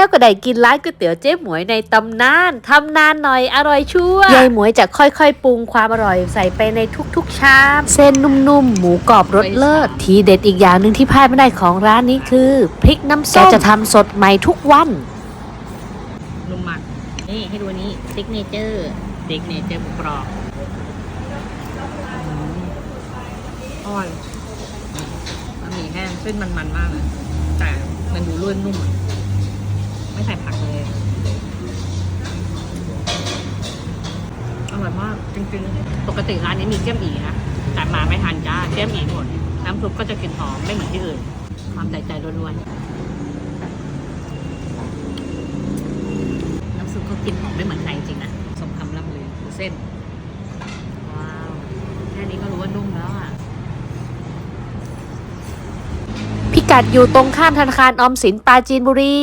แล้วก็ได้กินร้านก๋วยเตี๋ยวเจ๊หมวยในตำนานทำนานหน่อยอร่อยชัวร์ยายหมวยจะค่อยๆ ปรุงความอร่อยใส่ไปในทุกๆชาม เส้นนุ่มๆ หมูกรอบรสเลิศ ทีเด็ดอีกอย่างหนึ่งที่พลาดไม่ได้ของร้านนี้คือพริกน้ำส้มแกจะทำสดใหม่ทุกวันนุ่มมากนี่ให้ดูอันนี้ซิกเนเจอร์ซิกเนเจอร์หมูกรอบอืมอร่อยบะหมี่แห้งเส้นมันๆมากเลยแต่มันดูร่วนนุ่มอะ ร่อยมากจริงๆ ปกติร้านนี้มีเกี๊ยมอีนะแต่มาไม่ทันจ้าเกี๊ยมอีหมด น้ำซุปก็จะกลิ่นหอมไม่เหมือนที่อื่น ความใส่ใจล้วนๆ น้ำซุปเขากินหอมไม่เหมือนใครจริงนะสมคำล่ำลือเส้น ว้าว แค่นี้ก็รู้ว่านุ่มแล้วอะพิกัดอยู่ตรงข้ามธนาคารออมสินปราจีนบุรี